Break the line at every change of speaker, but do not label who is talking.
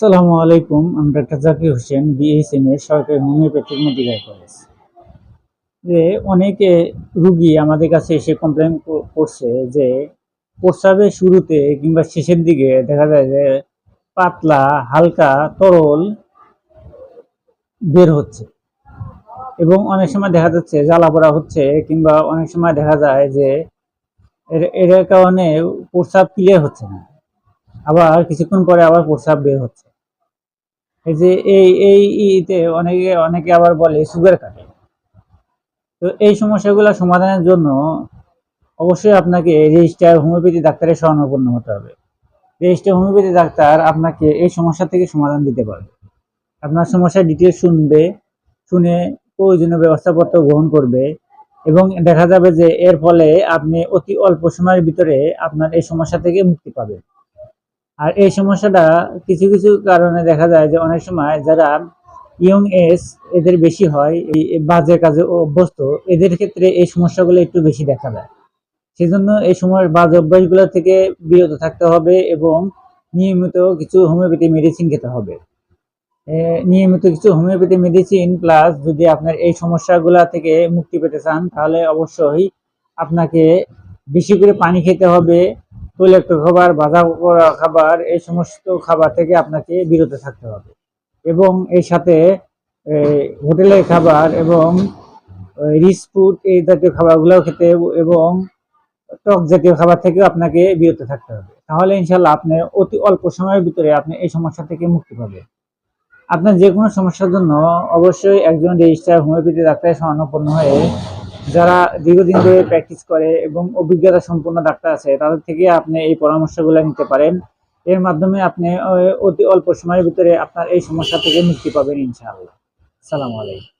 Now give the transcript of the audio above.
আসসালামু আলাইকুম, আমি ডাক্তার জাকির হোসেন বিএসএম এর সরকারি হোমিওপ্যাথিক মেডিকেল কলেজ যে অনেকে রুগী আমাদের কাছে এসে কমপ্লেন করছে যে, প্রস্রাবের শুরুতে কিংবা শেষের দিকে দেখা যায় যে, পাতলা, হালকা, তরল বের হচ্ছে। এবং অনেক সময় দেখা যাচ্ছে, জ্বালা পোড়া হচ্ছে, কিংবা অনেক সময় দেখা যায় যে, এর কারণে প্রস্রাব ক্লিয়ার হচ্ছে না। আবার কিছুক্ষণ পরে আবার প্রস্রাব বের হচ্ছে। এই যে এই এই ইতে অনেকে অনেকে আবার বলে সুগার কাটে তো এই সমস্যাগুলো সমাধানের জন্য অবশ্যই আপনাকে রেজিস্টার হোমিওপ্যাথি ডাক্তারের শরণাপন্ন হতে হবে। রেজিস্টার হোমিওপ্যাথি ডাক্তার আপনাকে এই সমস্যা থেকে সমাধান দিতে পারবে। আপনার সমস্যার ডিটেলস শুনবে, শুনে প্রয়োজনীয় ব্যবস্থাপত্র গ্রহণ করবে এবং দেখা যাবে যে এর ফলে আপনি অতি অল্প সময়ের ভিতরে আপনার এই সমস্যা থেকে মুক্তি পাবেন। আর এই সমস্যাটা কিছু কিছু কারণে দেখা যায় যে অনেক সময় যারা ইয়ং এজ এদের বেশি হয়, এই বাজে কাজে অভ্যস্ত, এদের ক্ষেত্রে এই সমস্যাগুলো একটু বেশি দেখা যায় সেজন্য এই সময় বাজে অভ্যাসগুলো থেকে বিরত থাকতে হবে এবং নিয়মিত কিছু হোমিওপ্যাথি মেডিসিন খেতে হবে। নিয়মিত কিছু হোমিওপ্যাথি মেডিসিন প্লাস যদি আপনার এই সমস্যাগুলা থেকে মুক্তি পেতে চান, তাহলে অবশ্যই আপনাকে বেশি করে পানি খেতে হবে তৈলাক্ত খাবার ভাজা করা খাবার, এই সমস্ত খাবার থেকে আপনাকে বিরত থাকতে হবে। এবং এর সাথে হোটেলের খাবার এবং রিচ ফুড, এই জাতীয় খাবারগুলোও খেতে এবং টক জাতীয় খাবার থেকেও আপনাকে বিরত থাকতে হবে। তাহলে ইনশাল্লাহ আপনি অতি অল্প সময়ের ভিতরে আপনি এই সমস্যা থেকে মুক্তি পাবেন। আপনার যে কোনো সমস্যার জন্য অবশ্যই একজন রেজিস্টার হোমিওপ্যাথি ডাক্তারের শরণাপন্ন হয়ে যারা দীর্ঘদিন ধরে প্র্যাকটিস করে এবং অভিজ্ঞতা সম্পন্ন ডাক্তার আছে, তাদের থেকে আপনি এই পরামর্শগুলো নিতে পারেন। এর মাধ্যমে আপনি অতি অল্প সময়ের ভিতরে আপনার এই সমস্যা থেকে মুক্তি পাবেন ইনশাআল্লাহ। সালামু আলাইকুম।